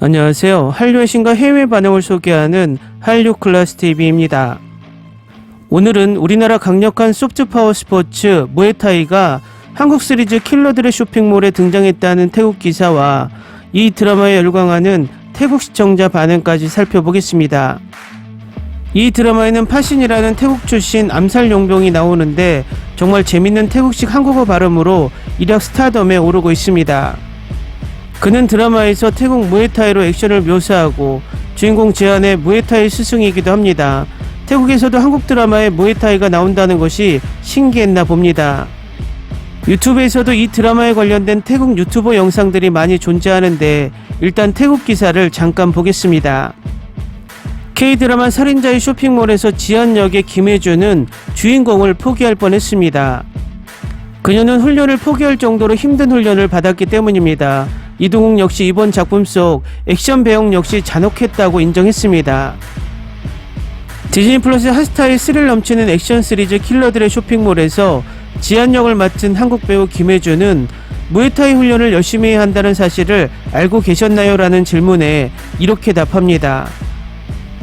안녕하세요. 한류의 신과 해외 반응을 소개하는 한류 클래스 TV입니다. 오늘은 우리나라 강력한 소프트 파워 스포츠 무에타이가 한국 시리즈 킬러들의 쇼핑몰에 등장했다는 태국 기사와 이 드라마에 열광하는 태국 시청자 반응까지 살펴보겠습니다. 이 드라마에는 파신이라는 태국 출신 암살 용병이 나오는데 정말 재밌는 태국식 한국어 발음으로 일약 스타덤에 오르고 있습니다. 그는 드라마에서 태국 무에타이로 액션을 묘사하고 주인공 제안의 무에타이 스승이기도 합니다. 태국에서도 한국 드라마에 무에타이가 나온다는 것이 신기했나 봅니다. 유튜브에서도 이 드라마에 관련된 태국 유튜버 영상들이 많이 존재하는데 일단 태국 기사를 잠깐 보겠습니다. K드라마 살인자의 쇼핑몰에서 지한 역의 김혜주는 주인공을 포기할 뻔했습니다. 그녀는 훈련을 포기할 정도로 힘든 훈련을 받았기 때문입니다. 이동욱 역시 이번 작품 속 액션 배역 역시 잔혹했다고 인정했습니다. 디즈니 플러스 핫스타의 스릴 넘치는 액션 시리즈 킬러들의 쇼핑몰에서 지한 역을 맡은 한국 배우 김혜주는 무에타이 훈련을 열심히 해야 한다는 사실을 알고 계셨나요? 라는 질문에 이렇게 답합니다.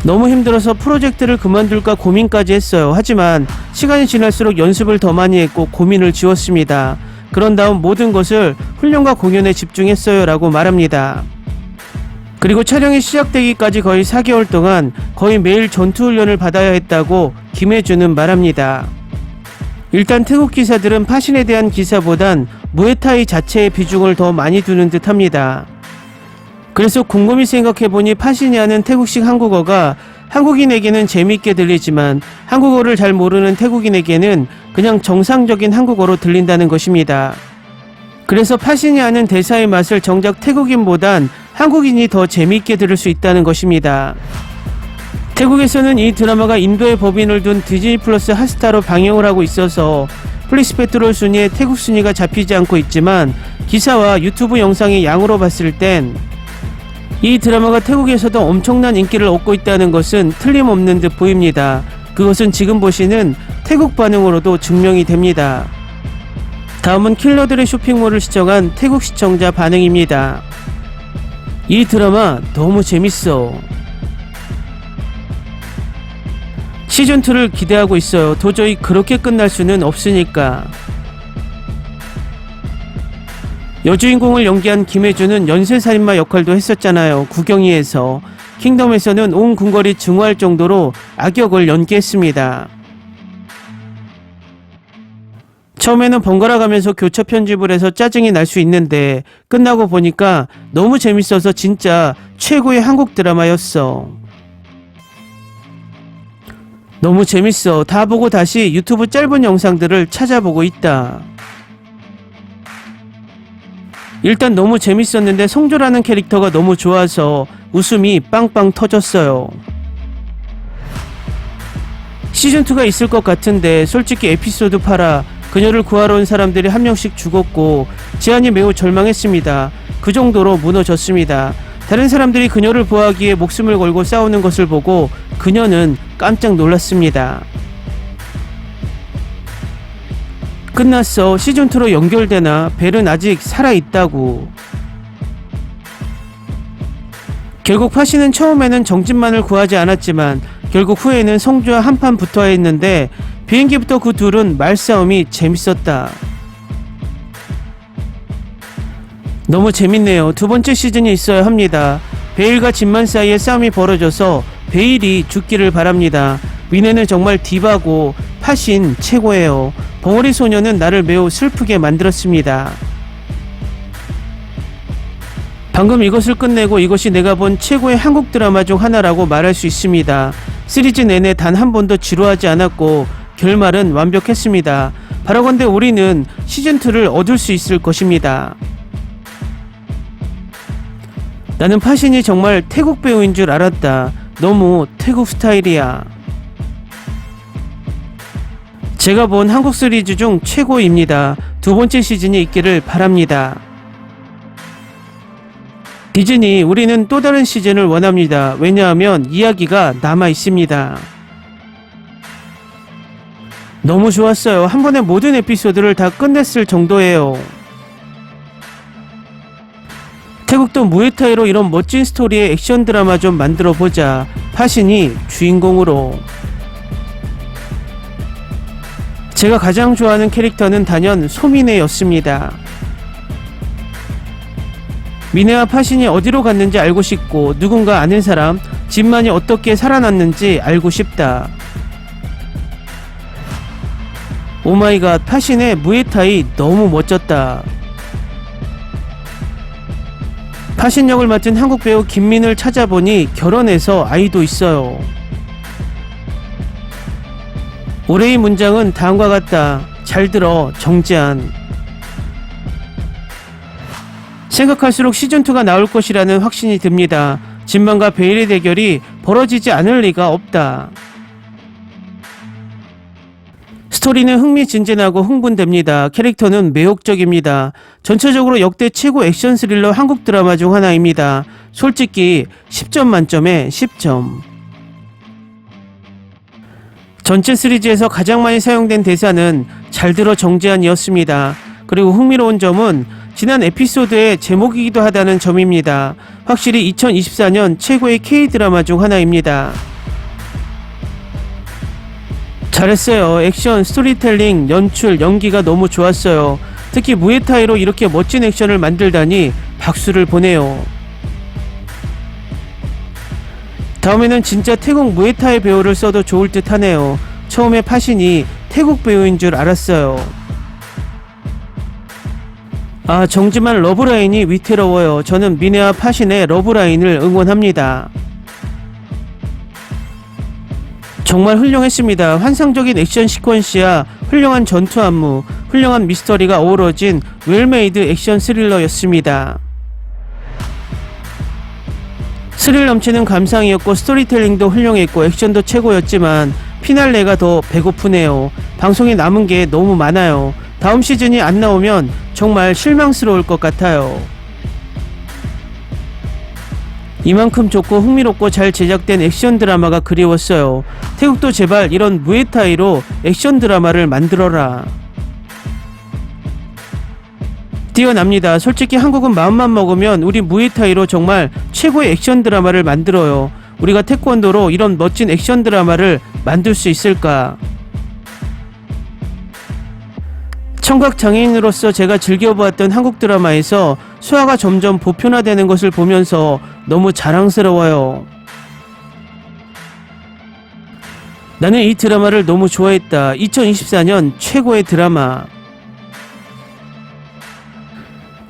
너무 힘들어서 프로젝트를 그만둘까 고민까지 했어요. 하지만 시간이 지날수록 연습을 더 많이 했고 고민을 지웠습니다. 그런 다음 모든 것을 훈련과 공연에 집중했어요. 라고 말합니다. 그리고 촬영이 시작되기까지 거의 4개월 동안 거의 매일 전투 훈련을 받아야 했다고 김혜주는 말합니다. 일단 태국 기사들은 파신에 대한 기사보단 무에타이 자체의 비중을 더 많이 두는 듯 합니다. 그래서 곰곰이 생각해보니 파신이 하는 태국식 한국어가 한국인에게는 재밌게 들리지만 한국어를 잘 모르는 태국인에게는 그냥 정상적인 한국어로 들린다는 것입니다. 그래서 하는 대사의 맛을 정작 태국인보단 한국인이 더 재밌게 들을 수 있다는 것입니다. 태국에서는 이 드라마가 인도의 법인을 둔 디즈니 플러스 핫스타로 방영을 하고 있어서 플리스 페트롤 순위에 태국 순위가 잡히지 않고 있지만 기사와 유튜브 영상의 양으로 봤을 땐 이 드라마가 태국에서도 엄청난 인기를 얻고 있다는 것은 틀림없는 듯 보입니다. 그것은 지금 보시는 태국 반응으로도 증명이 됩니다. 다음은 킬러들의 쇼핑몰을 시청한 태국 시청자 반응입니다. 이 드라마 너무 재밌어. 시즌2를 기대하고 있어요. 도저히 그렇게 끝날 수는 없으니까. 여주인공을 연기한 김혜주는 연쇄살인마 역할도 했었잖아요. 구경이에서. 킹덤에서는 온 궁궐이 증오할 정도로 악역을 연기했습니다. 처음에는 번갈아 가면서 교차 편집을 해서 짜증이 날 수 있는데 끝나고 보니까 너무 재밌어서 진짜 최고의 한국 드라마였어. 너무 재밌어. 다 보고 다시 유튜브 짧은 영상들을 찾아보고 있다. 일단 너무 재밌었는데 송조라는 캐릭터가 너무 좋아서 웃음이 빵빵 터졌어요. 시즌2가 있을 것 같은데 솔직히 에피소드 8화 그녀를 구하러 온 사람들이 한 명씩 죽었고 지안이 매우 절망했습니다. 그 정도로 무너졌습니다. 다른 사람들이 그녀를 보호하기 위해 목숨을 걸고 싸우는 것을 보고 그녀는 깜짝 놀랐습니다. 끝났어. 시즌2로 연결되나? 벨은 아직 살아있다고. 결국 파시는 처음에는 정진만을 구하지 않았지만 결국 후에는 성주와 한판 붙어야 했는데 비행기부터 그 둘은 말싸움이 재밌었다. 너무 재밌네요. 두 번째 시즌이 있어야 합니다. 베일과 진만 사이에 싸움이 벌어져서 베일이 죽기를 바랍니다. 위네는 정말 디바고 파신 최고예요. 벙어리 소녀는 나를 매우 슬프게 만들었습니다. 방금 이것을 끝내고 이것이 내가 본 최고의 한국 드라마 중 하나라고 말할 수 있습니다. 시리즈 내내 단 한 번도 지루하지 않았고 결말은 완벽했습니다. 바라건대 우리는 시즌2를 얻을 수 있을 것입니다. 나는 파신이 정말 태국 배우인 줄 알았다. 너무 태국 스타일이야. 제가 본 한국 시리즈 중 최고입니다. 두 번째 시즌이 있기를 바랍니다. 디즈니, 우리는 또 다른 시즌을 원합니다. 왜냐하면 이야기가 남아 있습니다. 너무 좋았어요. 한 번에 모든 에피소드를 다 끝냈을 정도예요. 태국도 무에타이로 이런 멋진 스토리의 액션 드라마 좀 만들어 보자. 파신이 주인공으로. 제가 가장 좋아하는 캐릭터는 단연 소미네였습니다. 미네와 파신이 어디로 갔는지 알고 싶고 누군가 아는 사람, 집만이 어떻게 살아났는지 알고 싶다. 오마이갓 파신의 무에타이 너무 멋졌다. 파신 역을 맡은 한국 배우 김민을 찾아보니 결혼해서 아이도 있어요. 올해의 문장은 다음과 같다. 잘 들어 정지한. 생각할수록 시즌2가 나올 것이라는 확신이 듭니다. 진만과 베일의 대결이 벌어지지 않을 리가 없다. 스토리는 흥미진진하고 흥분됩니다. 캐릭터는 매혹적입니다. 전체적으로 역대 최고 액션 스릴러 한국 드라마 중 하나입니다. 솔직히 10점 만점에 10점. 전체 시리즈에서 가장 많이 사용된 대사는 잘 들어 정지한이었습니다. 그리고 흥미로운 점은 지난 에피소드의 제목이기도 하다는 점입니다. 확실히 2024년 최고의 K-드라마 중 하나입니다. 잘했어요. 액션, 스토리텔링, 연출, 연기가 너무 좋았어요. 특히 무에타이로 이렇게 멋진 액션을 만들다니 박수를 보내요. 다음에는 진짜 태국 무에타이 배우를 써도 좋을 듯 하네요. 처음에 파신이 태국 배우인 줄 알았어요. 아, 정지만 러브라인이 위태로워요. 저는 미네와 파신의 러브라인을 응원합니다. 정말 훌륭했습니다. 환상적인 액션 시퀀스야 훌륭한 전투 안무, 훌륭한 미스터리가 어우러진 웰메이드 액션 스릴러였습니다. 스릴 넘치는 감상이었고 스토리텔링도 훌륭했고 액션도 최고였지만 피날레가 더 배고프네요. 방송에 남은 게 너무 많아요. 다음 시즌이 안 나오면 정말 실망스러울 것 같아요. 이만큼 좋고 흥미롭고 잘 제작된 액션 드라마가 그리웠어요. 태국도 제발 이런 무에타이로 액션 드라마를 만들어라. 뛰어납니다. 솔직히 한국은 마음만 먹으면 우리 무에타이로 정말 최고의 액션 드라마를 만들어요. 우리가 태권도로 이런 멋진 액션 드라마를 만들 수 있을까? 청각 장애인으로서 제가 즐겨보았던 한국 드라마에서 소화가 점점 보편화되는 것을 보면서 너무 자랑스러워요. 나는 이 드라마를 너무 좋아했다. 2024년 최고의 드라마.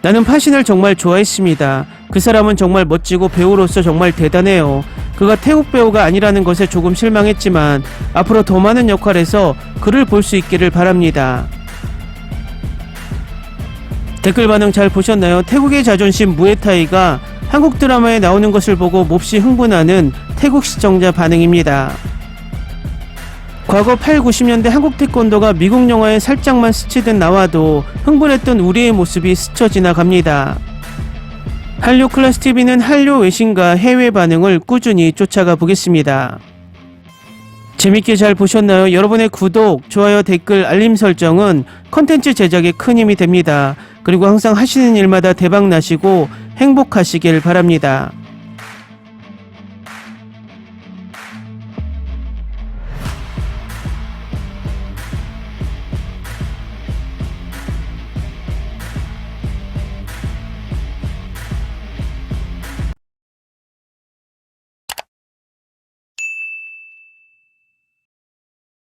나는 파신을 정말 좋아했습니다. 그 사람은 정말 멋지고 배우로서 정말 대단해요. 그가 태국 배우가 아니라는 것에 조금 실망했지만 앞으로 더 많은 역할에서 그를 볼 수 있기를 바랍니다. 댓글 반응 잘 보셨나요? 태국의 자존심 무에타이가 한국 드라마에 나오는 것을 보고 몹시 흥분하는 태국 시청자 반응입니다. 과거 8, 90년대 한국 태권도가 미국 영화에 살짝만 스치듯 나와도 흥분했던 우리의 모습이 스쳐 지나갑니다. 한류 클래스 TV는 한류 외신과 해외 반응을 꾸준히 쫓아가 보겠습니다. 재밌게 잘 보셨나요? 여러분의 구독, 좋아요, 댓글, 알림 설정은 컨텐츠 제작에 큰 힘이 됩니다. 그리고 항상 하시는 일마다 대박 나시고 행복하시길 바랍니다.